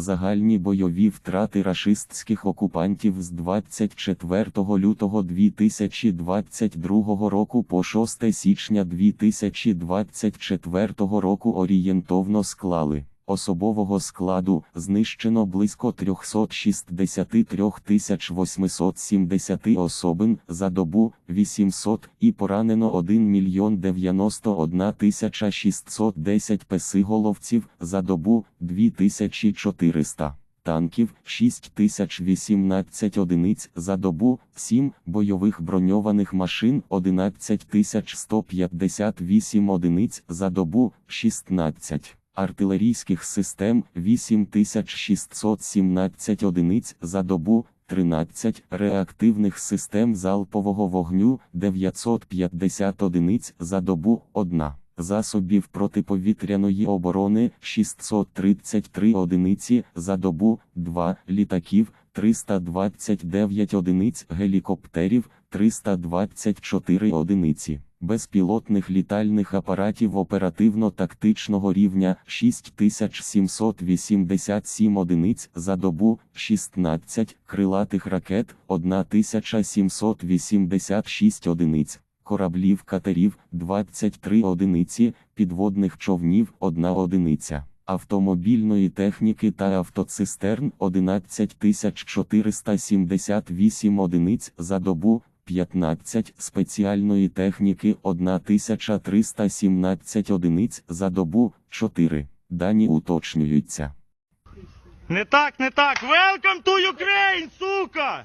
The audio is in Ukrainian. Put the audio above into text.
Загальні бойові втрати рашистських окупантів з 24 лютого 2022 року по 6 січня 2024 року орієнтовно склали. Особового складу знищено близько 363 870 особин за добу 800 і поранено 1 мільйон 91 тисяча 610 песиголовців за добу 2400 танків 6018 одиниць за добу, 7 бойових броньованих машин 11158 одиниць за добу, 16 артилерійських систем 8617 одиниць за добу, 13 реактивних систем залпового вогню 950 одиниць за добу, 1 засобів протиповітряної оборони 633 одиниці за добу, 2 літаків 329 одиниць гелікоптерів 324 одиниці. Безпілотних літальних апаратів оперативно-тактичного рівня 6787 одиниць за добу, 16 крилатих ракет 1786 одиниць, кораблів катерів 23 одиниці, підводних човнів 1 одиниця. Автомобільної техніки та автоцистерн 11478 одиниць за добу, 15 спеціальної техніки 1317 одиниць за добу 4. Дані уточнюються. Не так, не так. Welcome to Ukraine, сука!